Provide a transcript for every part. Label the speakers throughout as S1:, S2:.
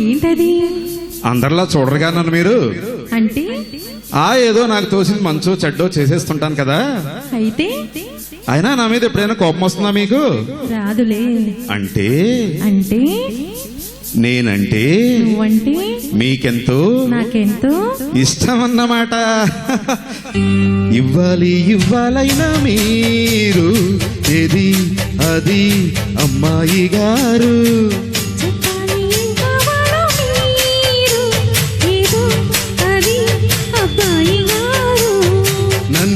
S1: ఏంటది?
S2: అందరిలా చూడరుగా నన్ను మీరు?
S1: అంటే?
S2: ఆ ఏదో నాకు తోసింది మంచో చెడ్డో చేసేస్తుంటాను కదా.
S1: అయితే?
S2: అయినా నా మీద ఎప్పుడైనా కోపం వస్తుందా మీకు?
S1: రాదులే.
S2: అంటే?
S1: అంటే?
S2: నేనంటే?
S1: నువ్వంటే?
S2: మీకెంతో?
S1: నాకెంతో?
S2: ఇష్టం అన్నమాట ఇవ్వాలి ఇవ్వాలైనా మీరు. ఏది అది అమ్మాయి గారు.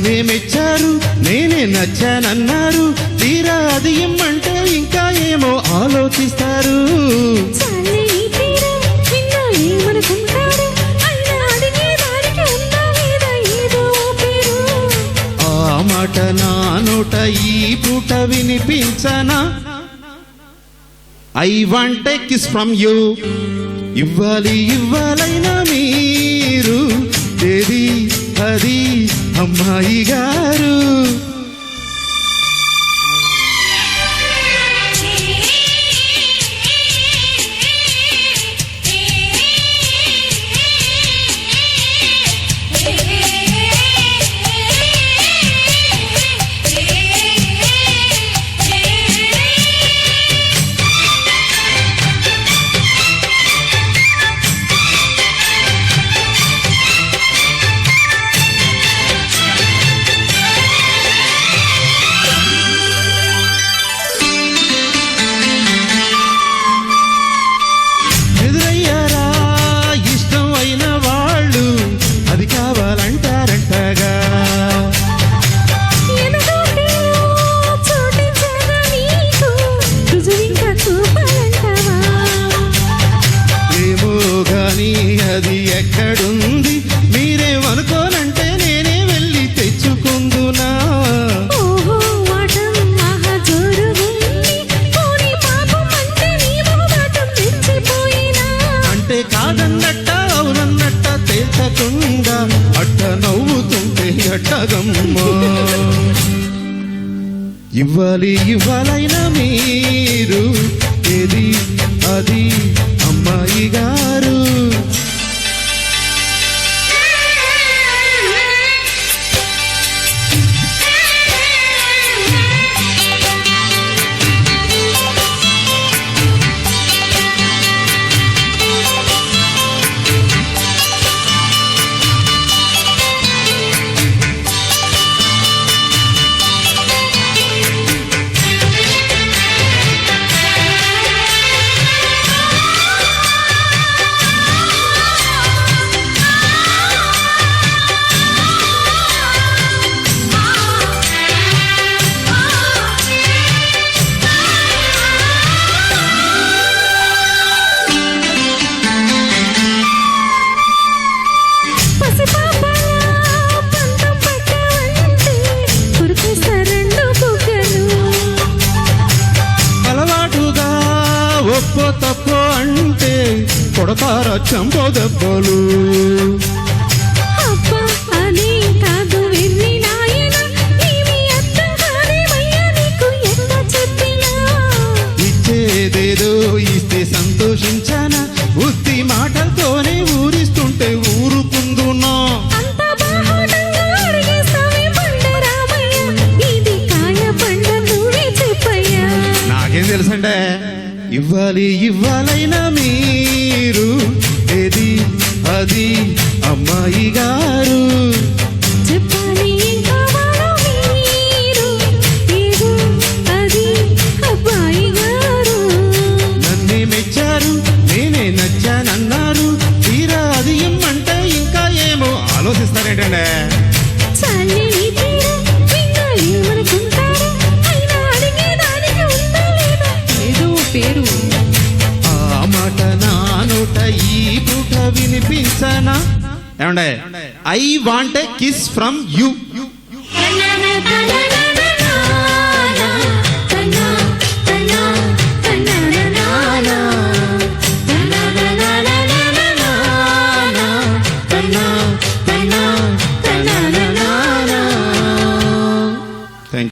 S2: నన్నే మెచ్చారు నేనే నచ్చానన్నారు. తీరా అది ఇమ్మంటే ఇంకా ఏమో ఆలోచిస్తారు. ఆ మాట నా నోట ఈ పూట వినిపించనా? I want kiss from you. ఇవ్వాలి ఇవ్వాలైనా మీరు. అమ్మాయి గారు అది ఎక్కడుంది? మీరేమనుకోనంటే నేనే వెళ్ళి తెచ్చుకుందునా?
S1: అంటే
S2: కాదన్నట్ట అవునన్నట్ట తేల్చకుండా అట్ట నవ్వుతుంటే అట్టగమ్మ ఇవ్వాలి ఇవ్వాలైనా మీరు కొడతార చంపో దెబ్బలు
S1: అబ్బా
S2: ఇవ్వాలి ఇవ్వాలైనా మీరు. ఏది అది అమ్మాయి గారు. నన్నే మెచ్చారు నేనే నచ్చానన్నారు తీరా అది ఇమ్మంటే ఇంకా ఏమో ఆలోచిస్తారేంటండే? ఏమండే?
S1: I want kiss from you